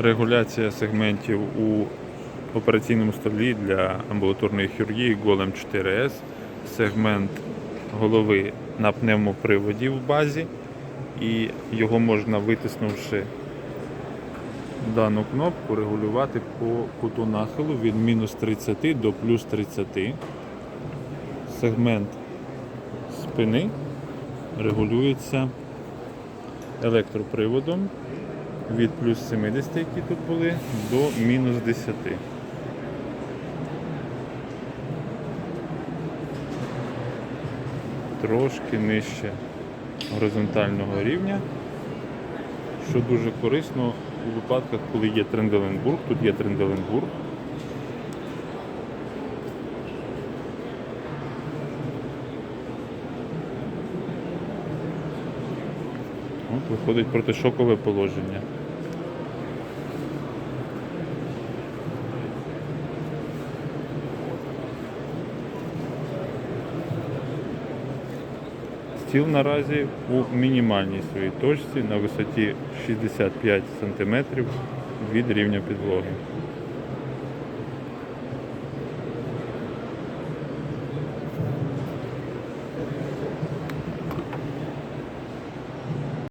Регуляція сегментів у операційному столі для амбулаторної хірургії Голем 4С. Сегмент голови на пневмоприводі в базі. І його можна, витиснувши дану кнопку, регулювати по куту нахилу від мінус 30 до плюс 30. Сегмент спини регулюється електроприводом від плюс 70, які тут були, до мінус 10. Трошки нижче горизонтального рівня, що дуже корисно у випадках, коли є Тренделенбург. Тут є Тренделенбург. От виходить протишокове положення. Стіл наразі у мінімальній своїй точці на висоті 65 см від рівня підлоги.